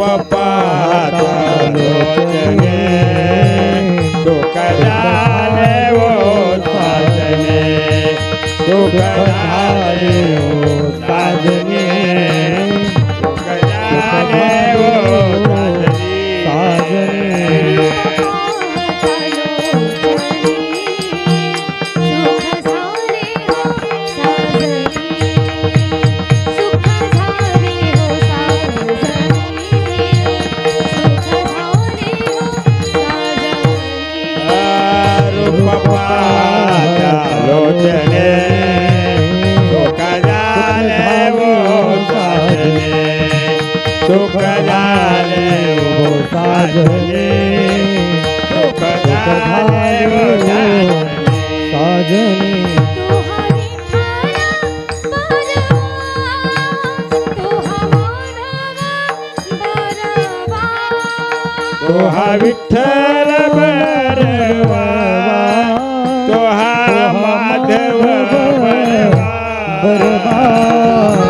पप्पा तुम वो साचने दुख जाने वो માધવ ભગવાન.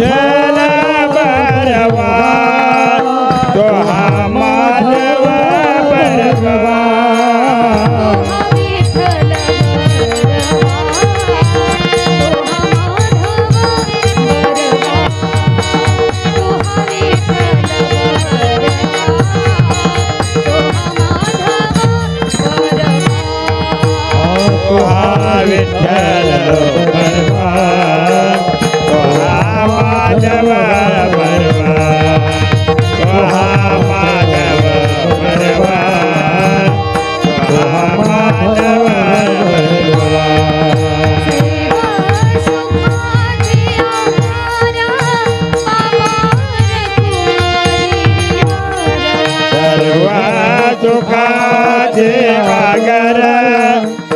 विठ्ठल परवा दोहा माधव परवा विठ्ठल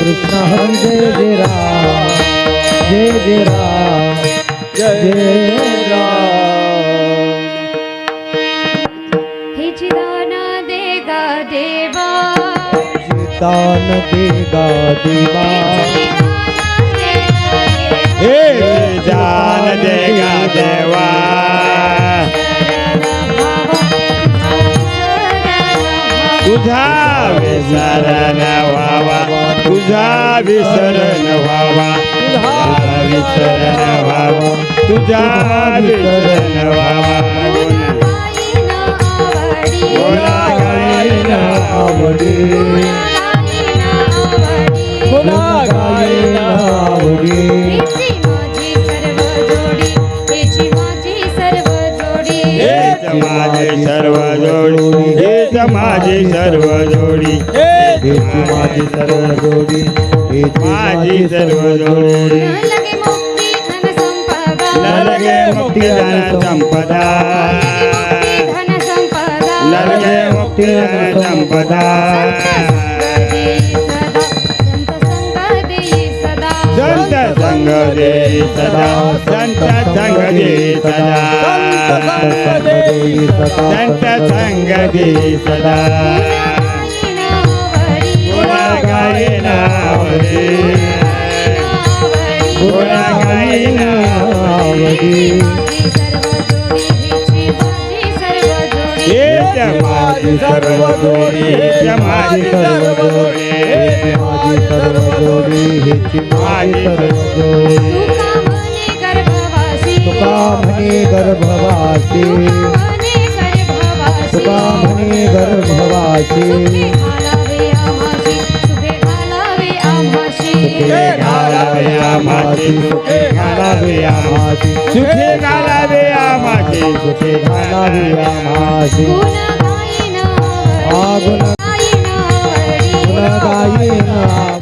हरी जय जय राम जय जय राम जय राम। हिची दान दे देवा। देगा देवा। हे दान देगा देवा। तुझा विसरण तुझा विसरण व्हावा. तुझा विसरण व्हावा. तुझा विसरण व्हावा. कोणा गायीना आवडी. कोणा गायीना आवडी. माझे सर्व जोडी. हेच माझी सर्व जोडी. हेची माझी सर्व जोडी. माझी सर्व जोडी. नरगे मुक्ती धन संपदा. नरगे मुक्ती धन संपदा. संत संग दे सदा. संत संग दे सदा. संत संग दे सदा. गायना वरे गुणा गायना वरे हेच माझी सर्व जोडी हेच माझी सर्व जोडी हेची माझी सर्व जोडी हेची माझी सर्व जोडी तुका म्हणे गर्भवासी गर्भवासी। आमाची सुखे घालावे आमाची सुखे घालावे आमाची सुखे घालावी घालावे आमासी गुण गायना